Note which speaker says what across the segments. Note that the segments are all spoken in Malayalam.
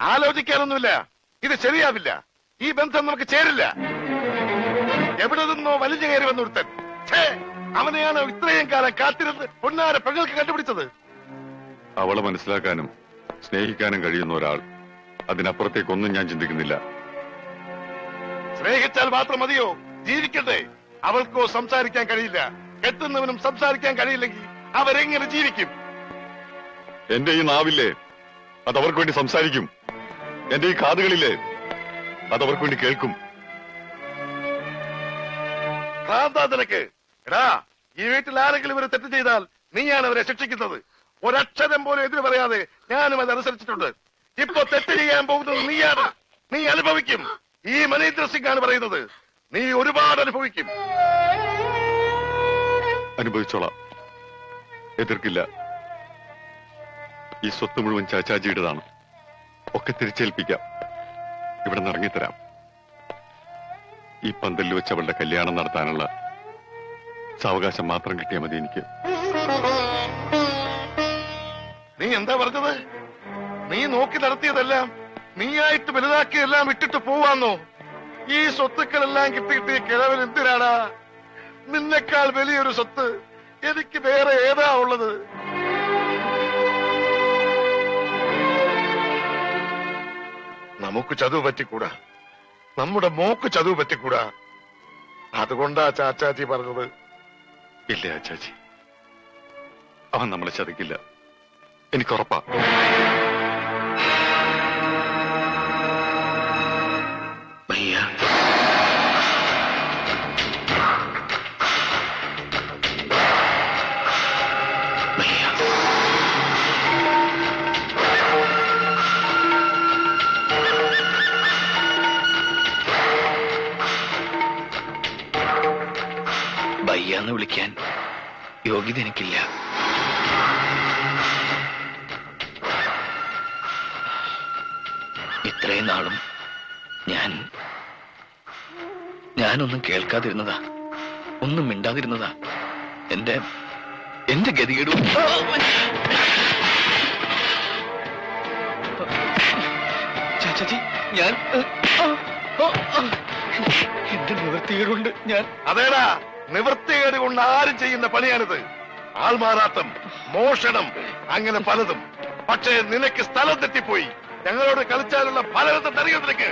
Speaker 1: ആലോചിക്കാനൊന്നുമില്ല. ഇത് ശരിയാവില്ല. ഈ ബന്ധം നമുക്ക് ചേരില്ല. എവിടെ നിന്നോ വലിഞ്ഞു കയറി വന്നൊരുത്തൻ അവനെയാണ് ഇത്രയും കാലം കാത്തിരുന്ന് പൊന്നാര പെങ്ങൾക്ക് കണ്ടുപിടിച്ചത്.
Speaker 2: അവളെ മനസ്സിലാക്കാനും സ്നേഹിക്കാനും കഴിയുന്ന ഒരാൾ. അതിനപ്പുറത്തേക്കൊന്നും ഞാൻ ചിന്തിക്കുന്നില്ല.
Speaker 1: സ്നേഹിച്ചാൽ മാത്രം മതിയോ? ജീവിക്കട്ടെ. അവൾക്കോ സംസാരിക്കാൻ കഴിയില്ല. കെട്ടുന്നവനും സംസാരിക്കാൻ കഴിയില്ലെങ്കിൽ അവരെങ്ങനെ ജീവിക്കും?
Speaker 2: എന്റെ ഈ നാവില്ലേ? അതവർക്ക് വേണ്ടി സംസാരിക്കും. എന്റെ ഈ കാതുകളില്ലേ അതവർക്ക് വേണ്ടി കേൾക്കും.
Speaker 1: ഭ്രാന്താ നിനക്ക്. എടാ ഈ വീട്ടിൽ ആരെങ്കിലും ഇവരെ തെറ്റ് ചെയ്താൽ നീയാണ് അവരെ ശിക്ഷിക്കുന്നത്. ഒരക്ഷരം പോലും എതിര് പറയാതെ ഞാനും അത് അനുസരിച്ചിട്ടുണ്ട്. ഇപ്പൊ തെറ്റ് ചെയ്യാൻ പോകുന്നത് നീയാണ്. നീ അനുഭവിക്കും. ഈ മനീന്ദ്ര സിംഗ് ആണ് പറയുന്നത്. നീ ഒരുപാട് അനുഭവിക്കും.
Speaker 2: അനുഭവിച്ചോളാം. എതിർക്കില്ല. ഈ സ്വത്ത് മുഴുവൻ ചാച്ചാജിയുടേതാണ് ഒക്കെ തിരിച്ചേൽപ്പിക്കാം. ഇവിടെ നിന്ന് ഇറങ്ങിത്തരാം. ഈ പന്തലിൽ വെച്ച് അവളുടെ കല്യാണം നടത്താനുള്ള സാവകാശം മാത്രം കിട്ടിയാൽ മതി എനിക്ക്.
Speaker 1: നീ എന്താ പറഞ്ഞത്? നീ നോക്കി നടത്തിയതെല്ലാം നീയായിട്ട് വലുതാക്കിയെല്ലാം ഇട്ടിട്ട് പോവാന്നോ? ഈ സ്വത്തുക്കളെല്ലാം കിട്ടിയിട്ട് കിഴവൻ എന്തിനാടാ? നിന്നെക്കാൾ വലിയൊരു സ്വത്ത് എനിക്ക് വേറെ ഏതാ ഉള്ളത്? നമുക്ക് ചതുവ് പറ്റിക്കൂടാ. നമ്മുടെ മോക്ക് ചതുവ് പറ്റിക്കൂടാ. അതുകൊണ്ടാ ചാച്ചാജി പറഞ്ഞത്.
Speaker 2: ഇല്ല ചാച്ചാജി അവൻ നമ്മളെ ചതിക്കില്ല. എനിക്കുറപ്പാ.
Speaker 3: യോഗ്യത എനിക്കില്ല ഇത്രയും നാളും ഞാൻ ഞാനൊന്നും കേൾക്കാതിരുന്നതാ. ഒന്നും മിണ്ടാതിരുന്നതാ. എന്റെ എന്റെ ഗതികേടും. ചാച്ചാജി ഞാൻ എന്റെ നിവൃത്തികേടുണ്ട് ഞാൻ
Speaker 1: അതേടാ നിവൃത്തികേട് കൊണ്ട് ആരും ചെയ്യുന്ന പണിയാണിത്. ആൾമാറാട്ടം മോഷണം അങ്ങനെ പലതും. പക്ഷേ നിനക്ക് സ്ഥലം തെറ്റിപ്പോയി. ഞങ്ങളോട് കളിച്ചാലുള്ള ഫലത്തെ തരിക നിനക്ക്?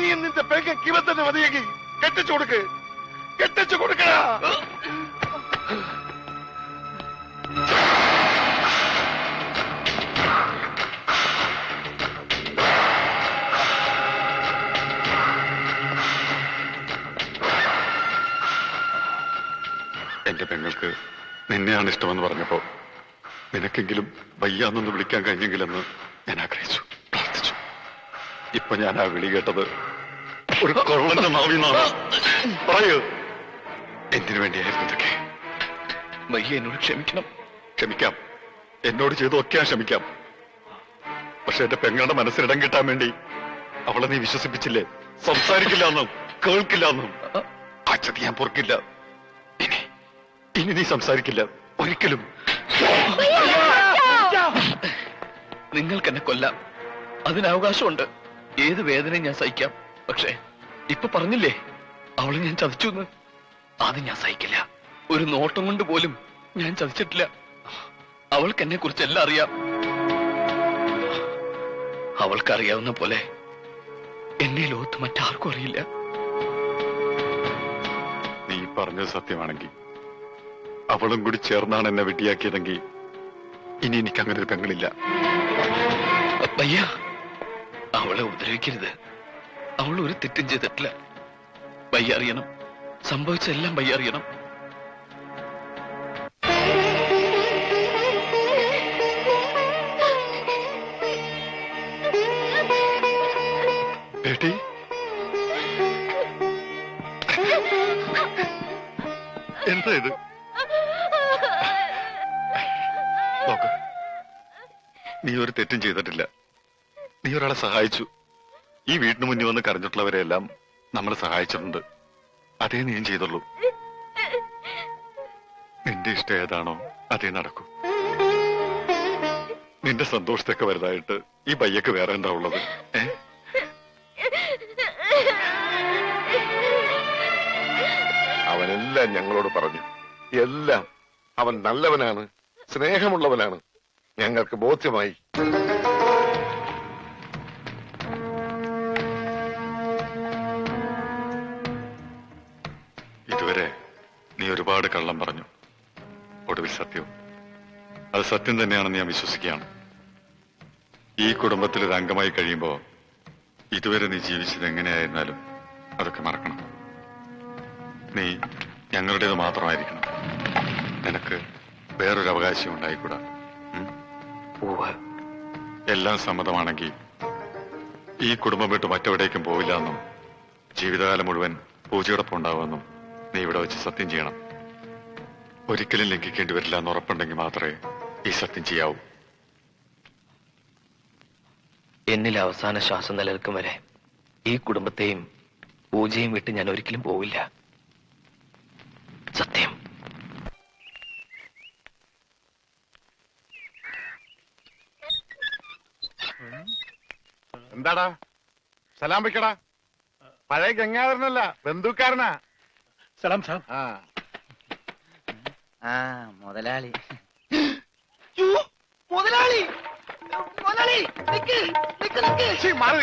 Speaker 1: ഇനിയും നിന്റെ പെങ്ങൻ കിവത്തന്നെ തന്നെ മതിയെങ്കിൽ കെട്ടിച്ചു കൊടുക്ക്. കെട്ടിച്ചു കൊടുക്കടാ
Speaker 2: എന്റെ പെങ്ങൾക്ക് നിന്നെയാണ് ഇഷ്ടമെന്ന് പറഞ്ഞപ്പോ നിനക്കെങ്കിലും വയ്യാന്നൊന്ന് വിളിക്കാൻ കഴിഞ്ഞെങ്കിലെന്ന് ഞാൻ ആഗ്രഹിച്ചു. ഇപ്പൊ ഞാൻ ആ വിളി കേട്ടത്. ഒരു കൊള്ളന്റെ നാവിന്നാണ് പറയൂ. എന്തിനു വേണ്ടിയായിരുന്നു ഇതൊക്കെ?
Speaker 3: മയ്യ എന്നോട് ക്ഷമിക്കണം.
Speaker 2: ക്ഷമിക്കാം. എന്നോട് ചെയ്തൊക്കെ ഞാൻ ക്ഷമിക്കാം. പക്ഷെ എന്റെ പെങ്ങളുടെ മനസ്സിനിടം കിട്ടാൻ വേണ്ടി അവളെ നീ വിശ്വസിപ്പിച്ചില്ലേ? സംസാരിക്കില്ല എന്നും കേൾക്കില്ല എന്നും ആ ചതി ഞാൻ പൊറുക്കില്ല. ഇനി ഇനി നീ സംസാരിക്കില്ല. ഒരിക്കലും.
Speaker 3: നിങ്ങൾക്ക് എന്നെ കൊല്ലാം. അതിന് അവകാശമുണ്ട്. ഏത് വേദനയും ഞാൻ സഹിക്കാം. പക്ഷേ ഇപ്പൊ പറഞ്ഞില്ലേ അവളെ ഞാൻ ചതിച്ചു എന്ന്? അത് ഞാൻ സഹിക്കില്ല. ഒരു നോട്ടം കൊണ്ട് പോലും ഞാൻ ചതിച്ചിട്ടില്ല. അവൾക്ക് എന്നെ കുറിച്ച് എല്ലാം അറിയാം. അവൾക്കറിയാവുന്ന പോലെ എന്നെ ലോകത്ത് മറ്റാർക്കും അറിയില്ല.
Speaker 2: നീ പറഞ്ഞത് സത്യമാണെങ്കിൽ അവളും കൂടി ചേർന്നാണ് എന്നെ വെട്ടിയാക്കിയതെങ്കിൽ ഇനി എനിക്ക് അങ്ങനെ ഒരു പെങ്ങളില്ല
Speaker 3: ഭയ്യ അവളെ ഉപദ്രവിക്കരുത്. അവൾ ഒരു തെറ്റും ചെയ്തിട്ടില്ല. വയ്യറിയണം. സംഭവിച്ചെല്ലാം വയ്യറിയണം.
Speaker 2: ബേട്ടി എന്താ ഇത്? നോക്ക്. നീ ഒരു തെറ്റും ചെയ്തിട്ടില്ല. നീ ഒരാളെ സഹായിച്ചു. ഈ വീടിന് മുന്നിൽ വന്ന് കരഞ്ഞിട്ടുള്ളവരെല്ലാം നമ്മൾ സഹായിച്ചിട്ടുണ്ട്. അതേ നീയും ചെയ്തുള്ളൂ. നിന്റെ ഇഷ്ടം ഏതാണോ അതേ നടക്കൂ. നിന്റെ സന്തോഷത്തൊക്കെ വലുതായിട്ട് ഈ പയ്യക്ക് വേറെ എന്താ ഉള്ളത്?
Speaker 4: അവനെല്ലാം ഞങ്ങളോട് പറഞ്ഞു. എല്ലാം. അവൻ നല്ലവനാണ്. സ്നേഹമുള്ളവനാണ്. ഞങ്ങൾക്ക് ബോധ്യമായി.
Speaker 2: കള്ളം പറഞ്ഞു. ഒടുവിൽ സത്യവും. അത് സത്യം തന്നെയാണെന്ന് ഞാൻ വിശ്വസിക്കുകയാണ്. ഈ കുടുംബത്തിൽ ഒരു അംഗമായി കഴിയുമ്പോ ഇതുവരെ നീ ജീവിച്ചത് എങ്ങനെയായിരുന്നാലും അതൊക്കെ മറക്കണം. നീ ഞങ്ങളുടേത് മാത്രമായിരിക്കണം. നിനക്ക് വേറൊരു അവകാശം ഉണ്ടായിക്കൂടാ. എല്ലാം സമ്മതമാണെങ്കിൽ ഈ കുടുംബം വിട്ട് മറ്റെവിടേക്കും പോവില്ല എന്നും ജീവിതകാലം മുഴുവൻ പൂജയോടൊപ്പം ഉണ്ടാവുമെന്നും നീ ഇവിടെ വെച്ച് സത്യം ചെയ്യണം. ഒരിക്കലും ലംഘിക്കേണ്ടി വരില്ല എന്ന് ഉറപ്പുണ്ടെങ്കിൽ മാത്രമേ ഈ സത്യം ചെയ്യാവൂ.
Speaker 3: എന്നിൽ അവസാന ശ്വാസം നിലനിൽക്കും വരെ ഈ കുടുംബത്തെയും പൂജയും വിട്ട് ഞാൻ ഒരിക്കലും പോവില്ല. സത്യം.
Speaker 4: എന്താടാ? സലാം വെക്കടാ. പഴയ ഗംഗാധരനല്ല ബന്ധുക്കാരനാ.
Speaker 5: സലാം സാബ്
Speaker 4: ആ.
Speaker 1: ആ മുതലാളി.
Speaker 6: മുതലാളി! മുതലാളി നിക്ക് നിക്ക് നിക്ക്.
Speaker 4: മാറി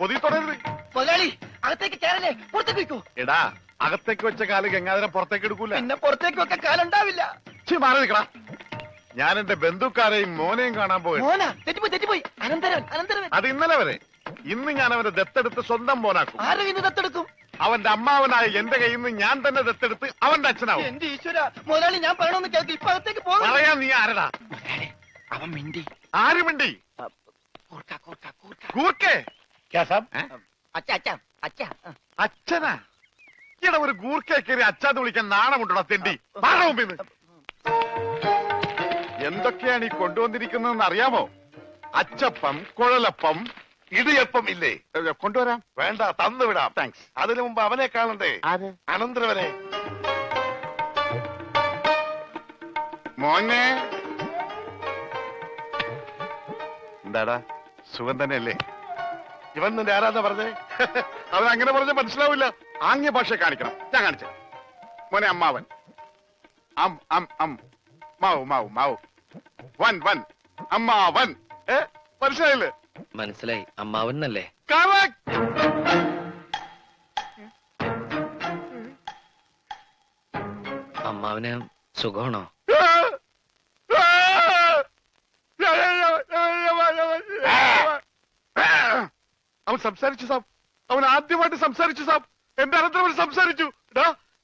Speaker 4: പൊതി തുടരുത്.
Speaker 6: മുതലാളി അകത്തേക്ക് കയറല്ലേ പുറത്തേക്ക് വെക്കൂ.
Speaker 4: എടാ അകത്തേക്ക് വെച്ച കാൽ ഗംഗാധരൻ പുറത്തേക്ക് എടുക്കൂല.
Speaker 6: പിന്നെ പുറത്തേക്ക് വെക്കാൻ കാലുണ്ടാവില്ല.
Speaker 4: മാറി നിൽക്കടാ ഞാൻ എന്റെ ബന്ധുക്കാരെയും മോനെയും കാണാൻ പോയി
Speaker 6: മോനാ തെറ്റിപ്പോയി തെറ്റിപ്പോയി. അനന്തരവൻ അനന്തരവൻ.
Speaker 4: അത് ഇന്നലെ വരെ. ഇന്ന് ഞാൻ അവനെ ദത്തെടുത്ത് സ്വന്തം മോനാക്കും.
Speaker 6: ആരെ കയ്യിൽ ദത്തെടുക്കും?
Speaker 4: അവന്റെ അമ്മാവനായ എന്റെ കയ്യിൽ നിന്ന് ഞാൻ തന്നെ ദത്തെടുത്ത് അവന്റെ അച്ഛനാവും.
Speaker 6: എന്റെ ഈശ്വര മുതലാളി ഞാൻ പറയണമെന്ന് കേൾക്ക്. ഇപ്പൊ അകത്തേക്ക് പോകും
Speaker 4: പറയാ നീ ആരടാ?
Speaker 6: അവൻ മിണ്ടി.
Speaker 4: ആര് മിണ്ടി?
Speaker 6: കൂർക്ക കൂർക്ക കൂർക്ക.
Speaker 4: കൂർക്കേ?
Speaker 5: ക്യാ സാബ്?
Speaker 6: അച്ഛ അച്ഛ അച്ഛ.
Speaker 4: അച്ഛനാ? ഇവിടെ ഒരു ഗൂർക്കെ കയറി അച്ഛാന്ന് വിളിക്കാൻ നാണമുണ്ടോടാ തെണ്ടി? മാറ മുമ്പിന്ന്. എന്തൊക്കെയാണ് ഈ കൊണ്ടുവന്നിരിക്കുന്നതെന്ന് അറിയാമോ? അച്ചപ്പം കുഴലപ്പം ഇടിയപ്പം ഇല്ലേ? കൊണ്ടുവരാം. വേണ്ട തന്നു വിടാം. താങ്ക്സ് അതിനു മുമ്പ് അവനെ കാണണ്ടേ? അനന്തരവനെ. മോനെ. എന്താടാ? സുഖം തന്നെയല്ലേ? ഇവൻ നിന്റെ ആരാധന പറഞ്ഞേ? അവൻ അങ്ങനെ പറഞ്ഞ മനസ്സിലാവില്ല. ആംഗ്യ ഭാഷ കാണിക്കണം. ഞാൻ കാണിച്ച മോനെ അമ്മാവൻ. അം അം അം. മാവു മാവു മാവു. വൻ വൻ. അമ്മാവൻ. ഏ മനസ്സിലായില്ലേ?
Speaker 3: മനസ്സിലായി. അമ്മാവനല്ലേ. അമ്മാവന് സുഖമാണോ?
Speaker 4: അവൻ സംസാരിച്ചു സാബ്. അവൻ ആദ്യമായിട്ട് സംസാരിച്ചു സാബ്. എന്റെ അനന്തരം സംസാരിച്ചു.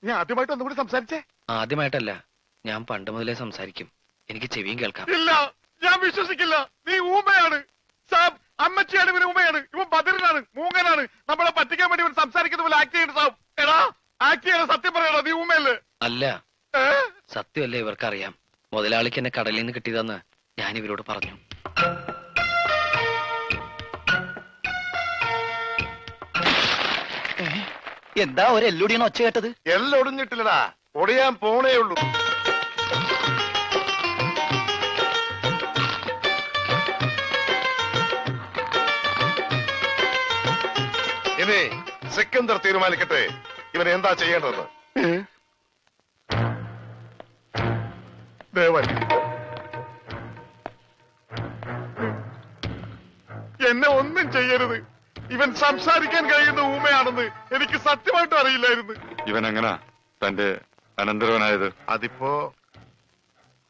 Speaker 4: ഞാൻ ആദ്യമായിട്ട് ഒന്നുകൂടി സംസാരിച്ചേ?
Speaker 3: ആദ്യമായിട്ടല്ല. ഞാൻ പണ്ട് മുതലേ സംസാരിക്കും. എനിക്ക് ചെവിയും കേൾക്കാം.
Speaker 4: ഇല്ല ഞാൻ വിശ്വസിക്കില്ല. നീ ഊമയാണ്. സാബ് അമ്മച്ചിയാണ് ഇവന് ഉമ്മയാണ്. ഇവൻ ബദിരനാണ് മൂങ്ങനാണ്. നമ്മളെ പറ്റിക്കാൻ വേണ്ടി ഇവൻ സംസാരിക്കുന്ന പോലെ ആക്ട് ചെയ്യുന്ന സാബ്. എടാ ആക്ട് ചെയ്യണ സത്യം പറയണോ നീ ഉമ്മയല്ലേ?
Speaker 3: അല്ല. സത്യമല്ലേ ഇവർക്കറിയാം. മുതലാളിക്ക് എന്നെ കടലിൽ നിന്ന് കിട്ടിയതെന്ന് ഞാൻ ഇവരോട് പറഞ്ഞു.
Speaker 1: എന്താ ഒരു എല്ലൊടിയാണ് ഒച്ച കേട്ടത്?
Speaker 4: എല്ലൊടിഞ്ഞിട്ടില്ലടാ. ഒടിയാൻ പോണേ ഉള്ളൂ ഇനി സിക്കന്ദർ തീരുമാനിക്കട്ടെ. ഇവൻ എന്താ ചെയ്യേണ്ടതെന്ന്. ദേവൻ. എന്നെ ഒന്നും ചെയ്യരുത്. ഇവൻ സംസാരിക്കാൻ കഴിയുന്ന ഊമയാണെന്ന് എനിക്ക് സത്യമായിട്ട് അറിയില്ലായിരുന്നു.
Speaker 2: ഇവൻ എങ്ങനാ തന്റെ അനന്തരവനായത്?
Speaker 4: അതിപ്പോ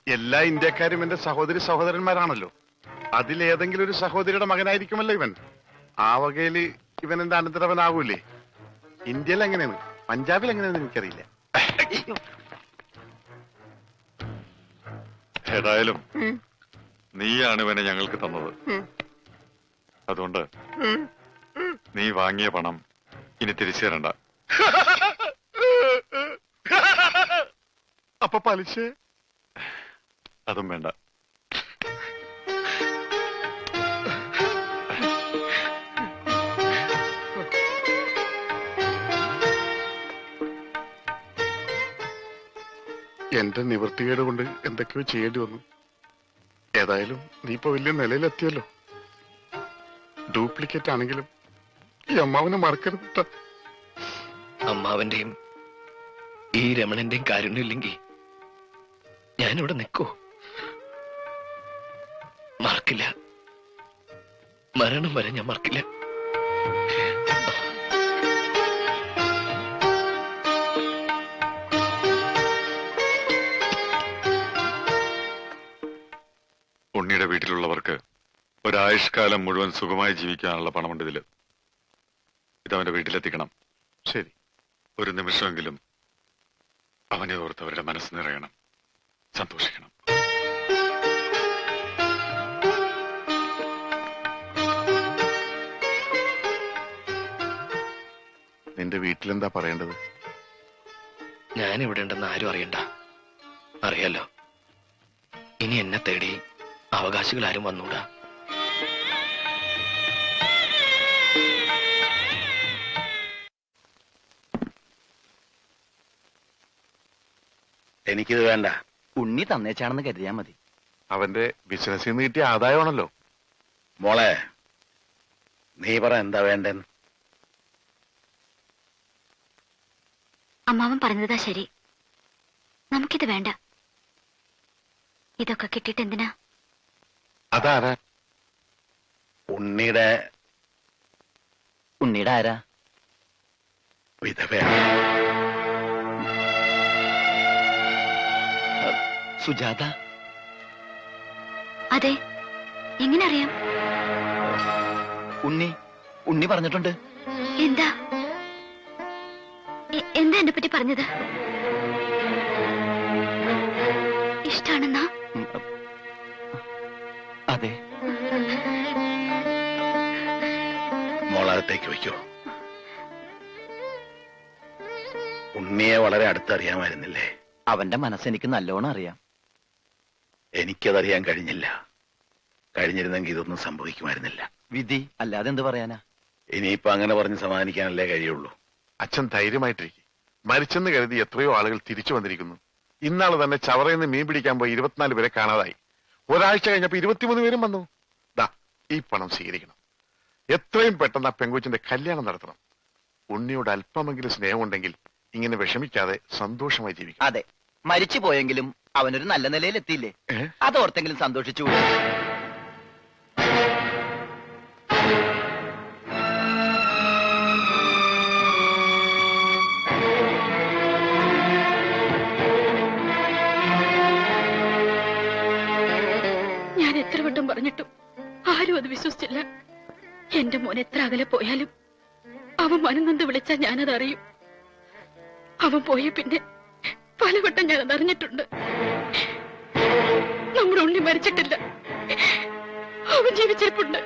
Speaker 4: എല്ലാ ഇന്ത്യക്കാരും എന്റെ സഹോദരി സഹോദരന്മാരാണല്ലോ. അതിലേതെങ്കിലും ഒരു സഹോദരിയുടെ മകനായിരിക്കുമല്ലോ ഇവൻ. ആ വകയിൽ ഇവൻ എന്റെ അനന്തരവനാവൂലേ ഇന്ത്യയിൽ എങ്ങനെയാണ്? പഞ്ചാബിൽ എങ്ങനെയാണെന്ന് എനിക്കറിയില്ല.
Speaker 2: ഏതായാലും നീയാണ് ഇവനെ ഞങ്ങൾക്ക് തന്നത്. അതുകൊണ്ട് നീ വാങ്ങിയ പണം ഇനി തിരിച്ചു തരണ്ട.
Speaker 4: അപ്പൊ പലിശ?
Speaker 2: അതും വേണ്ട.
Speaker 4: എന്റെ നിവൃത്തികേട് കൊണ്ട് എന്തൊക്കെയോ ചെയ്യേണ്ടി വന്നു. ഏതായാലും നീ ഇപ്പൊ വലിയ നിലയിലെത്തിയല്ലോ. ഡ്യൂപ്ലിക്കേറ്റ് ആണെങ്കിലും ഈ അമ്മാവനെ മറക്കരുത്.
Speaker 3: അമ്മാവന്റെയും ഈ രമണന്റെയും കാരുണ്യമില്ലെങ്കിൽ ഞാനിവിടെ നിൽക്കോ. മറക്കില്ല. മരണം വരെ ഞാൻ മറക്കില്ല.
Speaker 2: ഒരായുഷ്കാലം മുഴുവൻ സുഖമായി ജീവിക്കാനുള്ള പണമുണ്ട് ഇതിൽ ഇതവന്റെ വീട്ടിലെത്തിക്കണം.
Speaker 4: ശരി.
Speaker 2: ഒരു നിമിഷമെങ്കിലും അവനെ ഓർത്ത് അവരുടെ മനസ്സ് നിറയണം. സന്തോഷിക്കണം.
Speaker 4: നിന്റെ വീട്ടിലെന്താ പറയേണ്ടത്?
Speaker 3: ഞാൻ ഇവിടെ ഉണ്ടെന്ന് ആരും അറിയണ്ട. അറിയാലോ? ഇനി എന്നെ തേടി അവകാശികൾ ആരും വന്നൂടാ.
Speaker 7: എനിക്കിത് വേണ്ട.
Speaker 1: ഉണ്ണി തന്നേച്ചാണെന്ന് കരുതിയാ മതി.
Speaker 4: അവന്റെ ബിസിനസ്സിൽ നിന്ന് കിട്ടിയ ആദായമാണല്ലോ.
Speaker 7: മോളെ നീ പറ എന്താ വേണ്ടെന്ന്.
Speaker 8: അമ്മാവൻ പറഞ്ഞതാ ശരി. നമുക്കിത് വേണ്ട. ഇതൊക്കെ കിട്ടിട്ട് എന്തിനാ?
Speaker 4: അതാരാ?
Speaker 7: ഉണ്ണിയുടെ
Speaker 1: ഉണ്ണിയുടെ ആരാ?
Speaker 7: വിധവയാണ്
Speaker 1: സുജാത.
Speaker 8: അതെ എങ്ങനെ അറിയാം
Speaker 1: ഉണ്ണി ഉണ്ണി പറഞ്ഞിട്ടുണ്ട്.
Speaker 8: എന്താ? എന്താ എന്നെ പറ്റി പറഞ്ഞത്? ഇഷ്ടാണെന്നാ?
Speaker 1: അതെ.
Speaker 7: മോളകത്തേക്ക് വയ്ക്കോ. ഉണ്ണിയെ വളരെ അടുത്തറിയാമായിരുന്നില്ലേ?
Speaker 1: അവന്റെ മനസ്സെനിക്ക് നല്ലോണം അറിയാം.
Speaker 7: എനിക്കതറിയാൻ കഴിഞ്ഞില്ല. കഴിഞ്ഞിരുന്നെങ്കിൽ ഇതൊന്നും സംഭവിക്കുമായിരുന്നില്ല.
Speaker 1: വിധി അല്ലാതെ എന്ത് പറയാനാ?
Speaker 7: ഇനിയിപ്പോ അങ്ങനെ പറഞ്ഞ് സമാധാനിക്കാനല്ലേ കഴിയുള്ളൂ.
Speaker 4: അച്ഛൻ ധൈര്യമായിട്ടിരിക്കും. മരിച്ചെന്ന് കരുതി എത്രയോ ആളുകൾ തിരിച്ചു വന്നിരിക്കുന്നു. ഇന്നാൾ തന്നെ ചവറയിൽ നിന്ന് മീൻ പിടിക്കാൻ പോയി ഇരുപത്തിനാല് പേരെ കാണാതായി. ഒരാഴ്ച കഴിഞ്ഞപ്പോ ഇരുപത്തിമൂന്ന് പേരും വന്നു. ദാ ഈ പണം സ്വീകരിക്കണം. എത്രയും പെട്ടെന്ന് ആ പെങ്കുച്ചിന്റെ കല്യാണം നടത്തണം. ഉണ്ണിയോട് അല്പമെങ്കിലും സ്നേഹമുണ്ടെങ്കിൽ ഇങ്ങനെ വിഷമിക്കാതെ സന്തോഷമായി ജീവിക്കും
Speaker 1: അതെ മരിച്ചു പോയെങ്കിലും അവനൊരു നല്ല നിലയിൽ
Speaker 4: എത്തിയില്ലേ
Speaker 1: അതോർത്തെങ്കിലും സന്തോഷിച്ചു.
Speaker 9: ഞാൻ എത്ര വട്ടം പറഞ്ഞിട്ടും ആരും അത് വിശ്വസിച്ചില്ല. എന്റെ മോൻ എത്ര അകലെ പോയാലും അവൻ മനനന്ദ വിളിച്ചാൽ ഞാനത് അറിയും അവൻ പോയ പിന്നെ പലവട്ടം ഞാൻ അതറിഞ്ഞിട്ടുണ്ട്. നമ്മുടെ ഉണ്ണി മരിച്ചിട്ടില്ല. അവൻ ജീവിച്ചിരിപ്പുണ്ട്.